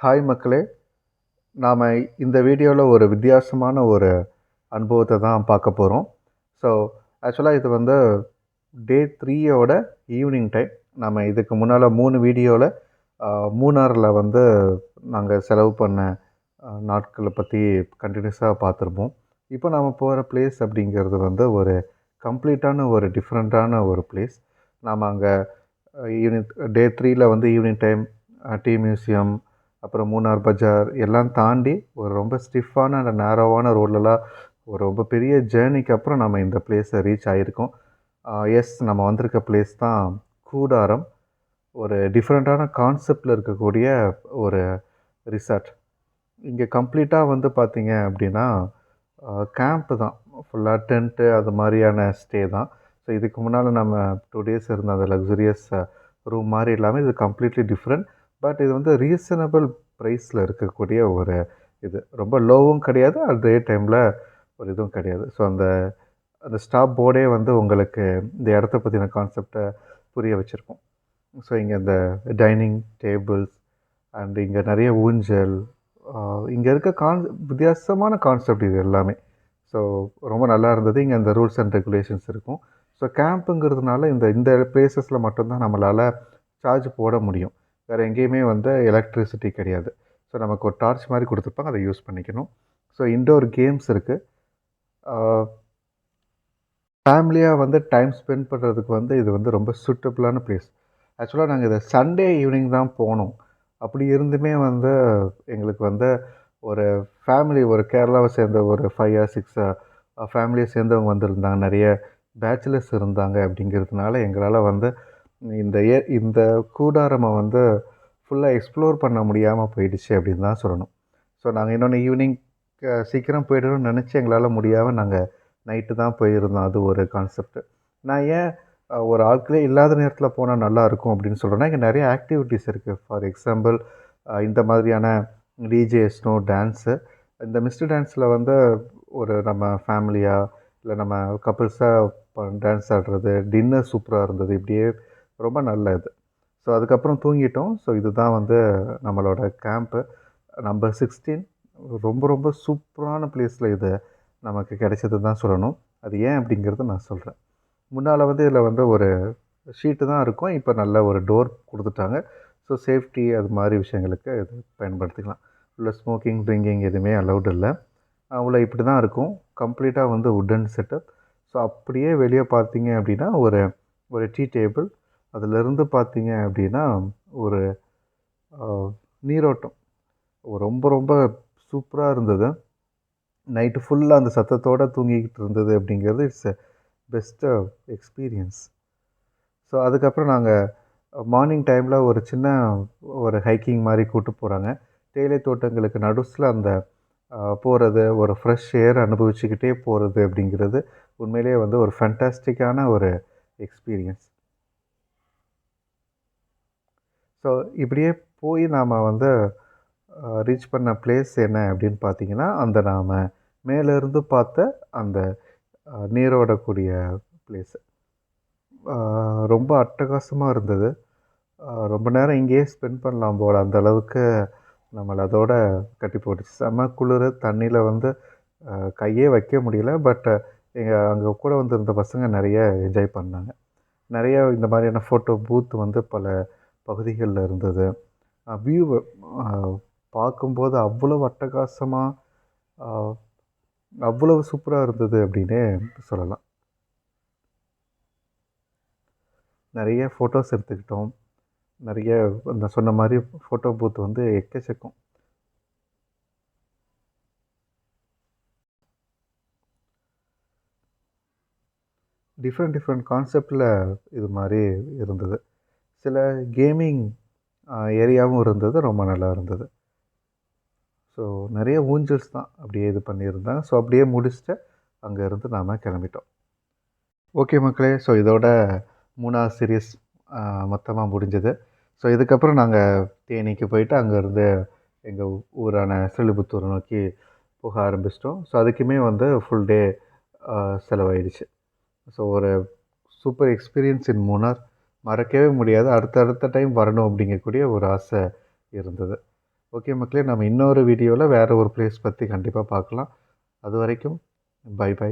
Hi மக்களே நாம் இந்த வீடியோவில் ஒரு வித்தியாசமான ஒரு அனுபவத்தை தான் பார்க்க போகிறோம் ஸோ ஆக்சுவலாக இது வந்து டே த்ரீயோட ஈவினிங் டைம் நம்ம இதுக்கு முன்னால் மூணு வீடியோவில் மூணாரில் வந்து நாங்கள் செலவு பண்ண நாட்களை பற்றி கண்டினியூஸாக பார்த்துருப்போம். இப்போ நம்ம போகிற பிளேஸ் அப்படிங்கிறது வந்து ஒரு கம்ப்ளீட்டான ஒரு டிஃப்ரெண்ட்டான ஒரு பிளேஸ் நாம் அங்கே ஈவினிங் டே த்ரீயில் வந்து ஈவினிங் டைம் டீ மியூசியம் அப்புறம் மூணார் பஜார் எல்லாம் தாண்டி ஒரு ரொம்ப ஸ்டிஃபான அந்த நேரோவான ரோட்லலாம் ஒரு ரொம்ப பெரிய ஜேர்னிக்கு அப்புறம் நம்ம இந்த பிளேஸை ரீச் ஆகியிருக்கோம் எஸ் நம்ம வந்திருக்க பிளேஸ் தான் கூடாரம். ஒரு டிஃப்ரெண்ட்டான கான்செப்டில் இருக்கக்கூடிய ஒரு ரிசார்ட் இங்கே கம்ப்ளீட்டாக வந்து பார்த்திங்க அப்படின்னா கேம்ப்பு தான். ஃபுல்லாக டென்ட்டு அது மாதிரியான ஸ்டே தான். ஸோ இதுக்கு முன்னால் நம்ம டூ டேஸ் இருந்த அந்த லக்ஸுரியஸ் ரூம் மாதிரி இல்லாமல் இது கம்ப்ளீட்லி டிஃப்ரெண்ட் பட் இது வந்து ரீசனபிள் ப்ரைஸில் இருக்கக்கூடிய ஒரு இது. ரொம்ப லோவும் கிடையாது அதே டைமில் ஒரு இதுவும் கிடையாது. ஸோ அந்த அந்த ஸ்டாப் போர்டே வந்து உங்களுக்கு இந்த இடத்த பற்றின கான்செப்டை புரிய வச்சுருக்கோம். ஸோ இங்கே இந்த டைனிங் டேபிள்ஸ் அண்ட் இங்கே நிறைய ஊஞ்சல் இங்கே இருக்க கான் வித்தியாசமான கான்செப்ட் இது எல்லாமே. ஸோ ரொம்ப நல்லா இருந்தது. இங்கே இந்த ரூல்ஸ் அண்ட் ரெகுலேஷன்ஸ் இருக்கும். ஸோ கேம்ப்புங்கிறதுனால இந்த இந்த பிளேசஸில் மட்டும்தான் நம்மளால் சார்ஜ் போட முடியும். வேறு எங்கேயுமே வந்து எலக்ட்ரிசிட்டி கிடையாது. ஸோ நமக்கு ஒரு டார்ச் மாதிரி கொடுத்துருப்பாங்க அதை யூஸ் பண்ணிக்கணும். ஸோ இன்டோர் கேம்ஸ் இருக்குது ஃபேமிலியாக வந்து டைம் ஸ்பெண்ட் பண்ணுறதுக்கு வந்து இது வந்து ரொம்ப சூட்டபிளான பிளேஸ் ஆக்சுவலாக நாங்கள் இதை சண்டே ஈவினிங் தான் போனோம். அப்படி இருந்துமே வந்து எங்களுக்கு வந்து ஒரு ஃபேமிலி ஒரு கேரளாவை சேர்ந்த ஒரு ஃபைவ் ஆர் சிக்ஸ் ஃபேமிலியை சேர்ந்தவங்க வந்திருந்தாங்க. நிறைய பேச்சுலர்ஸ் இருந்தாங்க அப்படிங்கிறதுனால எங்களால் வந்து இந்த ஏ இந்த கூடாரமை வந்து ஃபுல்லாக எக்ஸ்ப்ளோர் பண்ண முடியாமல் போயிடுச்சு அப்படின்னு தான் சொல்லணும். ஸோ நாங்கள் இன்னொன்று ஈவினிங் சீக்கிரம் போயிடணும்னு நினச்சி எங்களால் முடியாமல் நாங்கள் நைட்டு தான் போயிருந்தோம். அது ஒரு கான்செப்ட் நான் ஏன் ஒரு ஆட்களே இல்லாத நேரத்தில் போனால் நல்லாயிருக்கும் அப்படின்னு சொல்கிறேன்னா இங்கே நிறைய ஆக்டிவிட்டீஸ் இருக்குது ஃபார் எக்ஸாம்பிள் இந்த மாதிரியான டிஜே ஸ்னோ டான்ஸு இந்த மிஸ்டர் டான்ஸில் வந்து ஒரு நம்ம ஃபேமிலியாக இல்லை நம்ம கப்புள்ஸாக டான்ஸ் ஆடுறது டின்னர் சூப்பராக இருந்தது. இப்படியே ரொம்ப நல்லது. ஸோ அதுக்கப்புறம் தூங்கிட்டோம். ஸோ இதுதான் வந்து நம்மளோட கேம்ப்பு நம்பர் சிக்ஸ்டீன் ரொம்ப ரொம்ப சூப்பரான பிளேஸில் இது நமக்கு கிடைச்சது தான் சொல்லணும். அது ஏன் அப்படிங்கிறத நான் சொல்கிறேன் முன்னால் வந்து இதில் வந்து ஒரு ஷீட்டு தான் இருக்கும். இப்போ நல்ல ஒரு டோர் கொடுத்துட்டாங்க. ஸோ சேஃப்டி அது மாதிரி விஷயங்களுக்கு இது பயன்படுத்திக்கலாம். உள்ள ஸ்மோக்கிங் ட்ரிங்கிங் எதுவுமே அலௌட் இல்லை. உள்ள இப்படி தான் இருக்கும். கம்ப்ளீட்டாக வந்து உட்டன் செட்டப் ஸோ அப்படியே வெளியே பார்த்தீங்க அப்படின்னா ஒரு ஒரு டீ டேபிள் அதிலிருந்து பார்த்தீங்க அப்படின்னா ஒரு நீரோட்டம். ரொம்ப ரொம்ப சூப்பராக இருந்தது. நைட்டு ஃபுல்லாக அந்த சத்தத்தோடு தூங்கிக்கிட்டு இருந்தது அப்படிங்கிறது இட்ஸ் பெஸ்ட்டு எக்ஸ்பீரியன்ஸ். ஸோ அதுக்கப்புறம் நாங்கள் மார்னிங் டைமில் ஒரு சின்ன ஒரு ஹைக்கிங் மாதிரி கூட்டு போகிறாங்க தேயிலை தோட்டங்களுக்கு நடுஸில் அந்த போகிறது ஒரு ஃப்ரெஷ் ஏர் அனுபவிச்சுக்கிட்டே போகிறது அப்படிங்கிறது உண்மையிலேயே வந்து ஒரு ஃபேண்டாஸ்டிக்கான ஒரு எக்ஸ்பீரியன்ஸ். ஸோ இப்படியே போய் நாம் வந்து ரீச் பண்ண பிளேஸ் என்ன அப்படின்னு பார்த்தீங்கன்னா அந்த நாம் மேலேருந்து பார்த்த அந்த நீரோடக்கூடிய பிளேஸு ரொம்ப அட்டகாசமாக இருந்தது. ரொம்ப நேரம் இங்கேயே ஸ்பெண்ட் பண்ணலாம் போல். அந்த அளவுக்கு நம்மளை அதோட கட்டி போட்டுச்சு. செம குளிர் தண்ணியில் வந்து கையே வைக்க முடியல. பட் எங்கள் அங்கே கூட வந்திருந்த பசங்க நிறைய என்ஜாய் பண்ணாங்க. நிறைய இந்த மாதிரியான ஃபோட்டோ பூத் வந்து பல பகுதிகளில் இருந்தது. வியூ பார்க்கும்போது அவ்வளவு அட்டகாசமாக அவ்வளவு சூப்பராக இருந்தது அப்படின்னே சொல்லலாம். நிறைய ஃபோட்டோஸ் எடுத்துக்கிட்டோம். நிறைய நான் சொன்ன மாதிரி ஃபோட்டோ பூத் வந்து எக்கச்சக்கம். டிஃப்ரெண்ட் டிஃப்ரெண்ட் கான்செப்டில் இது மாதிரி இருந்தது. சில கேமிங் ஏரியாவும் இருந்தது ரொம்ப நல்லா இருந்தது. ஸோ நிறைய ஊஞ்சல்ஸ் தான் அப்படியே இது பண்ணியிருந்தாங்க ஸோ அப்படியே முடிச்சுட்டு அங்கேருந்து நாம் கிளம்பிட்டோம். ஓகே மக்களே ஸோ இதோட மூணாவது சீரியஸ் மொத்தமாக முடிஞ்சது. ஸோ இதுக்கப்புறம் நாங்கள் தேனிக்கு போயிட்டு அங்கேருந்து எங்கள் ஊரான செழிபுத்தூர் நோக்கி போக ஆரம்பிச்சிட்டோம். ஸோ அதுக்குமே வந்து ஃபுல் டே செலவாயிடுச்சு. ஸோ ஒரு சூப்பர் எக்ஸ்பீரியன்ஸ் இன் மூணார் மறக்கவே முடியாது. அடுத்த அடுத்த டைம் வரணும் அப்படிங்கக்கூடிய ஒரு ஆசை இருந்தது. ஓகே மக்களே நம்ம இன்னொரு வீடியோவில் வேறு ஒரு பிளேஸ் பற்றி கண்டிப்பாக பார்க்கலாம். அது வரைக்கும் பை பை